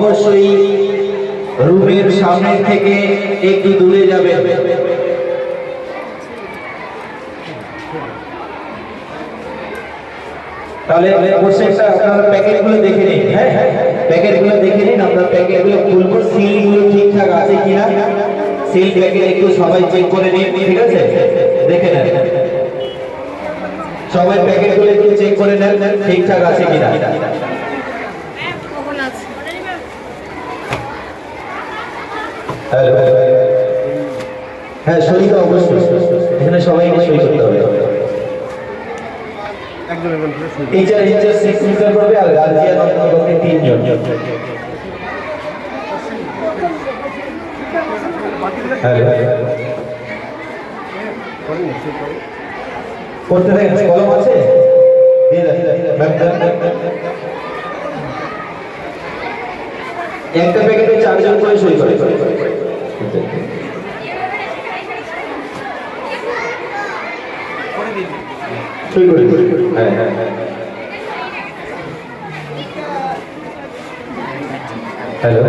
অবশ্যই রুমের সামনে থেকে একটু দূরে যাবে। তাহলে প্রত্যেকটা আপনারা প্যাকেটগুলো দেখে নিন হ্যাঁ? প্যাকেটগুলো দেখে নিন আমরা প্যাকেটগুলো খুলবো, সিলগুলো ঠিকঠাক আছে কিনা? সিল প্যাকেট একটু সবাই চেক করে নিন, ঠিক আছে? দেখে নেন। সবাই প্যাকেটগুলো একটু চেক করে নেন, ঠিকঠাক আছে কিনা কখন আছে হ্যালো। হ্যাঁ সই তো অবশ্যই। এখানে সবাইকে সই করতে হবে। টিচার টিচার সিগনেচার করবে আর গার্জিয়ান অন্তর্গত তিনজন। হ্যালো। করতে থাকেন কলম আছে। একটা প্যাকেটে চারজন করে সই করে সই করে হ্যাঁ হ্যাঁ হ্যাঁ হ্যালো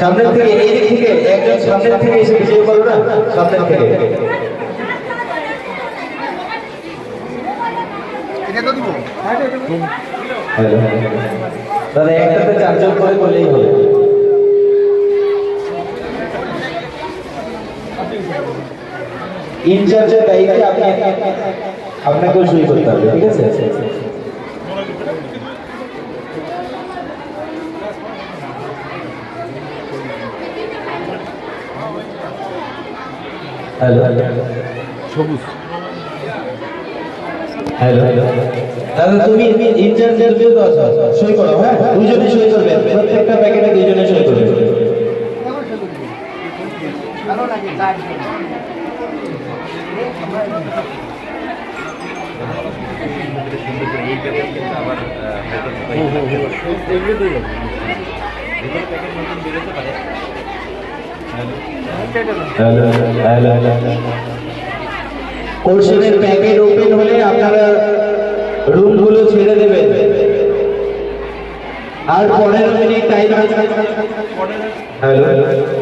সামনের থেকে এই দিক থেকে একজন সামনের থেকে এসে বিজয় করো না? সামনের থেকে। হ্যালো দাদা একটাতে চারজন করে করলেই হবে। ইনচার্জের দায়িত্বে আপনি? আপনাকেও সই করতে হবে, ঠিক আছে? হ্যালো। সবুজ হ্যালো। দাদা তুমি ইনচার্জের বিরুদ্ধে সই করো হ্যাঁ? দুজনে সই করবে, প্রত্যেকটা প্যাকেটে দুজনে সই করবে। কোর্সের প্যাকেট ওপেন হলে আপনারা রুমগুলো ছেড়ে দেবেন। আর পনেরো মিনিট টাইম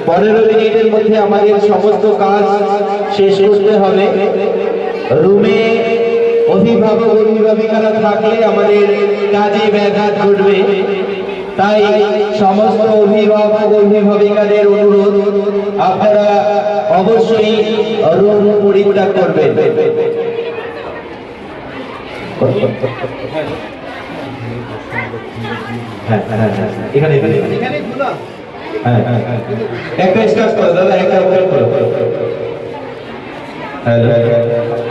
পনেরো মিনিটের মধ্যে আমাদের সমস্ত কাজ শেষ করতে হবে। রুমে অভিভাবক অভিভাবিকারা থাকলে আমাদের কাজে ব্যাঘাত ঘটবে। তাই সমস্ত অভিভাবক অভিভাবিকাদের অনুরোধ আপনারা অবশ্যই রুম পরিত্যাগ করবেন। হ্যাঁ হ্যাঁ হ্যাঁ এখানে এখানে হ্যাঁ হ্যাঁ হ্যাঁ। একটা স্টার্ট করো দাদা একটা করো।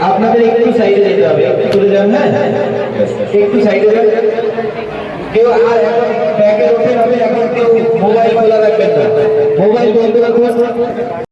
আপনাদের একটু সাইডে যেতে হবে। একটু চলে যান হ্যাঁ? একটু সাইডে যান কেউ আর এখন ব্যাগে হবে এখন কেউ মোবাইল খোলা রাখবেন না। মোবাইল বন্ধ রাখুন।